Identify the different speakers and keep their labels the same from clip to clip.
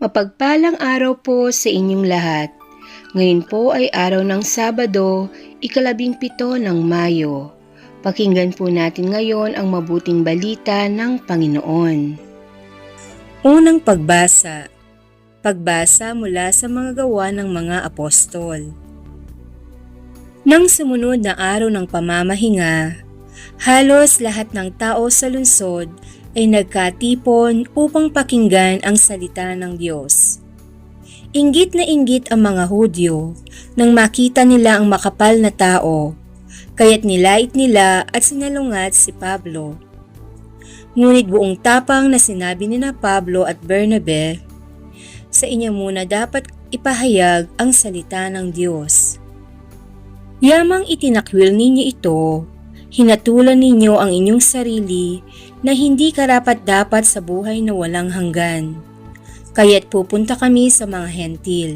Speaker 1: Mapagpalang araw po sa inyong lahat. Ngayon po ay araw ng Sabado, ikalabing pito ng Mayo. Pakinggan po natin ngayon ang mabuting balita ng Panginoon. Unang pagbasa Pagbasa mula sa mga gawa ng mga apostol. Nang sumunod na araw ng pamamahinga, halos lahat ng tao sa lungsod ay nagkatipon upang pakinggan ang salita ng Diyos. Inggit na inggit ang mga Hudyo nang makita nila ang makapal na tao, kaya't nilait nila at sinalungat si Pablo. Ngunit buong tapang na sinabi ni na Pablo at Bernabe, sa inyo muna dapat ipahayag ang salita ng Diyos. Yamang itinakwil ninyo ito, hinatulan ninyo ang inyong sarili na hindi karapat-dapat sa buhay na walang hanggan. Kaya't pupunta kami sa mga hentil,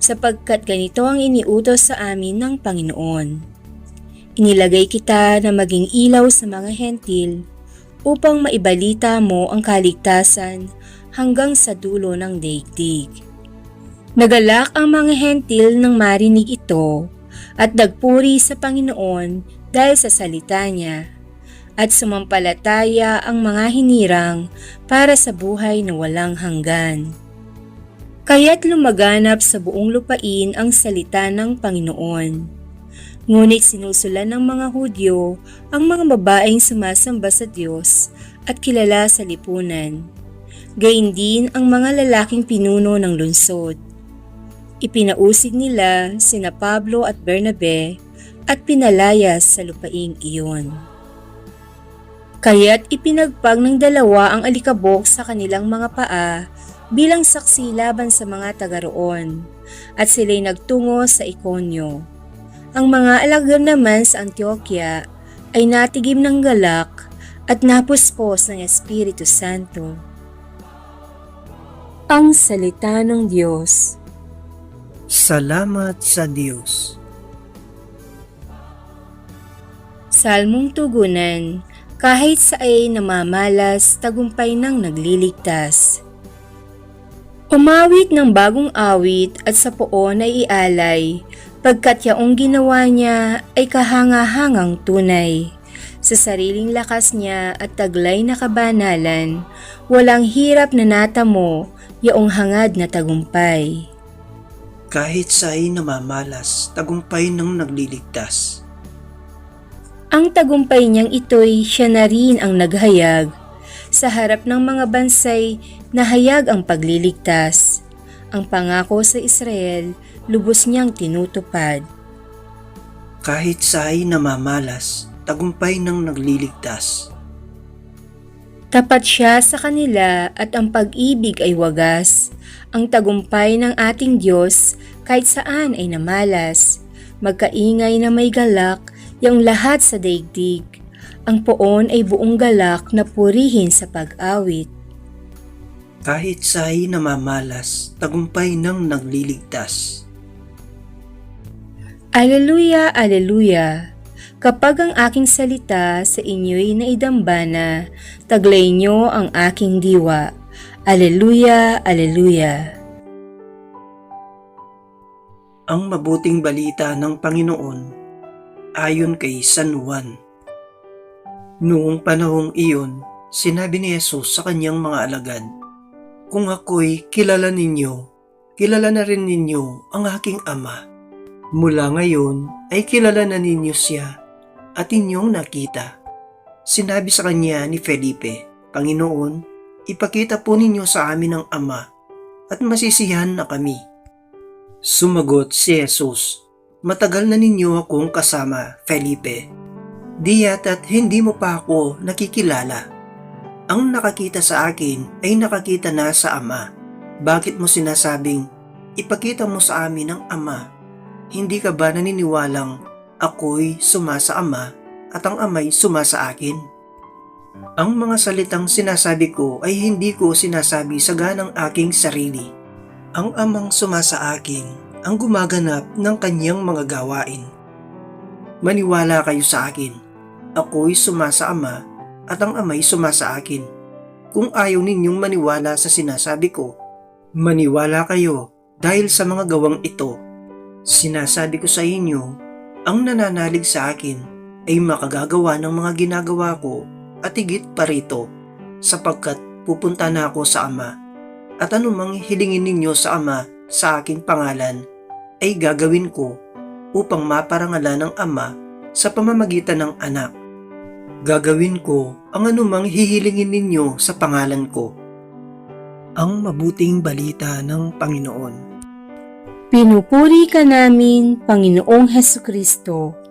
Speaker 1: sapagkat ganito ang iniutos sa amin ng Panginoon. Inilagay kita na maging ilaw sa mga hentil upang maibalita mo ang kaligtasan hanggang sa dulo ng daigdig. Nagalak ang mga hentil nang marinig ito at nagpuri sa Panginoon dahil sa salita niya at sumampalataya ang mga hinirang para sa buhay na walang hanggan. Kaya't lumaganap sa buong lupain ang salita ng Panginoon. Ngunit sinusulan ng mga Hudyo ang mga babaeng sumasamba sa Diyos at kilala sa lipunan gayon din ang mga lalaking pinuno ng lungsod. Ipinausig nila sina Pablo at Bernabe at pinalayas sa lupaing iyon. Kaya't ipinagpag ng dalawa ang alikabok sa kanilang mga paa bilang saksi laban sa mga taga roon at sila'y nagtungo sa Ikonyo. Ang mga alagad naman sa Antioquia ay natigim ng galak at napuspos ng Espiritu Santo. Ang Salita ng Diyos
Speaker 2: Salamat sa Diyos.
Speaker 1: Salmong Tugunan Kahit sa ay namamalas, tagumpay ng nagliligtas. Umawit ng bagong awit at sa poon ay ialay, pagkat yaong ginawa niya ay kahanga-hangang tunay. Sa sariling lakas niya at taglay na kabanalan, walang hirap na natamo yaong hangad na tagumpay.
Speaker 2: Kahit sa'y namamalas, tagumpay ng nagliligtas.
Speaker 1: Ang tagumpay niyang ito'y siya na rin ang naghayag. Sa harap ng mga bansay, nahayag ang pagliligtas. Ang pangako sa Israel, lubos niyang tinutupad.
Speaker 2: Kahit sa'y namamalas, tagumpay ng nagliligtas.
Speaker 1: Tapat siya sa kanila at ang pag-ibig ay wagas. Ang tagumpay ng ating Diyos kahit saan ay namalas. Magkaingay na may galak, yung lahat sa daigdig. Ang poon ay buong galak na purihin sa pag-awit.
Speaker 2: Kahit sa'y namamalas, tagumpay ng nagliligtas.
Speaker 1: Aleluya, aleluya. Kapag ang aking salita sa inyo'y naidambana, taglay niyo ang aking diwa. Aleluya, aleluya.
Speaker 2: Ang mabuting balita ng Panginoon ayon kay San Juan. Noong panahong iyon, sinabi ni Jesus sa kanyang mga alagad, Kung ako'y kilala ninyo, kilala na rin ninyo ang aking Ama. Mula ngayon ay kilala na ninyo siya at inyong nakita. Sinabi sa kanya ni Felipe, Panginoon, ipakita po ninyo sa amin ang Ama at masisiyahan na kami. Sumagot si Jesus, Matagal na ninyo akong kasama, Felipe. Di yata't hindi mo pa ako nakikilala. Ang nakakita sa akin ay nakakita na sa Ama. Bakit mo sinasabing, ipakita mo sa amin ang Ama? Hindi ka ba naniniwalang ako'y suma sa Ama at ang Ama'y suma sa akin? Ang mga salitang sinasabi ko ay hindi ko sinasabi sa ganang aking sarili. Ang amang suma sa akin ang gumaganap ng kanyang mga gawain. Maniwala kayo sa akin. Ako'y suma sa Ama at ang Ama'y suma sa akin. Kung ayaw ninyong maniwala sa sinasabi ko, Maniwala kayo dahil sa mga gawang ito. Sinasabi ko sa inyo, ang nananalig sa akin ay makagagawa ng mga ginagawa ko at higit pa rito sapagkat pupunta na ako sa Ama. At anumang hilingin ninyo sa Ama sa aking pangalan ay gagawin ko upang maparangalan ng Ama sa pamamagitan ng anak. Gagawin ko ang anumang hihilingin ninyo sa pangalan ko. Ang mabuting balita ng Panginoon.
Speaker 1: Pinupuri ka namin, Panginoong Heso Kristo.